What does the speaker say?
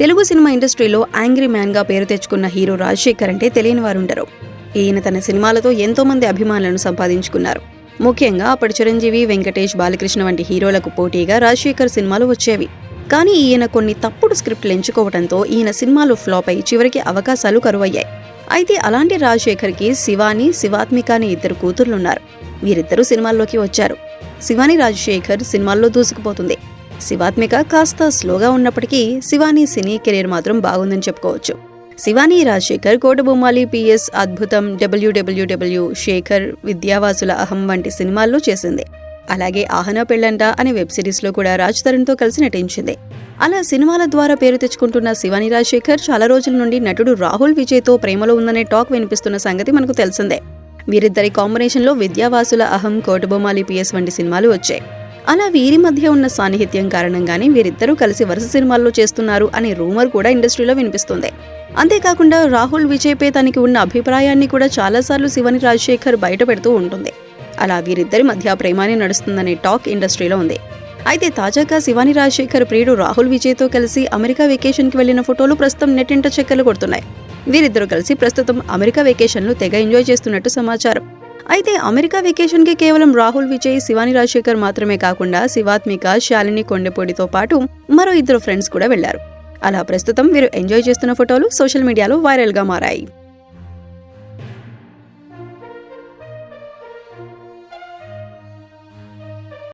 Telugu cinema ఇండస్ట్రీలో angry మ్యాన్గా పేరు తెచ్చుకున్న హీరో రాజశేఖర్ అంటే తెలియని వారు ఉండరు ఈయన తన సినిమాలతో ఎంతోమంది అభిమానులను సంపాదించుకున్నారు. ముఖ్యంగా అప్పటి చిరంజీవి వెంకటేష్ బాలకృష్ణ వంటి హీరోలకు పోటీగా రాజశేఖర్ సినిమాలు వచ్చేవి. కానీ ఈయన కొన్ని తప్పుడు స్క్రిప్ట్లు ఎంచుకోవడంతో ఈయన సినిమాలు ఫ్లాప్ అయి చివరికి అవకాశాలు కరువయ్యాయి. అయితే అలాంటి రాజశేఖర్కి శివాని శివాత్మిక అనే ఇద్దరు కూతుర్లున్నారు. వీరిద్దరూ సినిమాల్లోకి వచ్చారు. శివాని రాజశేఖర్ సినిమాల్లో దూసుకుపోతుంది. శివాత్మిక కాస్త స్లోగా ఉన్నప్పటికీ శివాని సినీ కెరీర్ మాత్రం బాగుందని చెప్పుకోవచ్చు. శివాని రాజశేఖర్ కోటబొమ్మాలి పిఎస్ అద్భుతం డబ్ల్యూడబ్ల్యూడబ్ల్యూ శేఖర్ విద్యావాసుల అహం వంటి సినిమాల్లో చేసింది. అలాగే ఆహన పెళ్ళంట అనే వెబ్ సిరీస్లో కూడా రాజ్ తరుణ్తో కలిసి నటించింది. అలా సినిమాల ద్వారా పేరు తెచ్చుకుంటున్న శివాని రాజశేఖర్ చాలా రోజుల నుండి నటుడు రాహుల్ విజయ్తో ప్రేమలో ఉందనే టాక్ వినిపిస్తున్న సంగతి మనకు తెలిసిందే. వీరిద్దరి కాంబినేషన్లో విద్యావాసుల అహం కోటబొమ్మాలి పిఎస్ వంటి సినిమాలు వచ్చాయి. అలా వీరి మధ్య ఉన్న సాన్నిహిత్యం కారణంగానే వీరిద్దరూ కలిసి వరుస సినిమాల్లో చేస్తున్నారు అనే రూమర్ కూడా ఇండస్ట్రీలో వినిపిస్తుంది. అంతేకాకుండా రాహుల్ విజయ్పై తనకి ఉన్న అభిప్రాయాన్ని కూడా చాలాసార్లు శివని రాజశేఖర్ బయట పెడుతూ ఉంటుంది. అలా వీరిద్దరి మధ్య ప్రేమానే నడుస్తుందనే టాక్ ఇండస్ట్రీలో ఉంది. అయితే తాజాగా శివాని రాజశేఖర్ ప్రియుడు రాహుల్ విజయ్తో కలిసి అమెరికా వెకేషన్కి వెళ్ళిన ఫోటోలు ప్రస్తుతం నెట్టింట చెక్కలు కొడుతున్నాయి. వీరిద్దరూ కలిసి ప్రస్తుతం అమెరికా వెకేషన్లు తెగ ఎంజాయ్ చేస్తున్నట్టు సమాచారం. అయితే అమెరికా వెకేషన్కి కేవలం రాహుల్ విజయ్ శివాని రాజశేఖర్ మాత్రమే కాకుండా శివాత్మిక శాలిని కొండపూడితో పాటు మరో ఇద్దరు ఫ్రెండ్స్ కూడా వెళ్ళారు అలా ప్రస్తుతం వీరు ఎంజాయ్ చేస్తున్న ఫోటోలు సోషల్ మీడియాలో వైరల్గా మారాయి.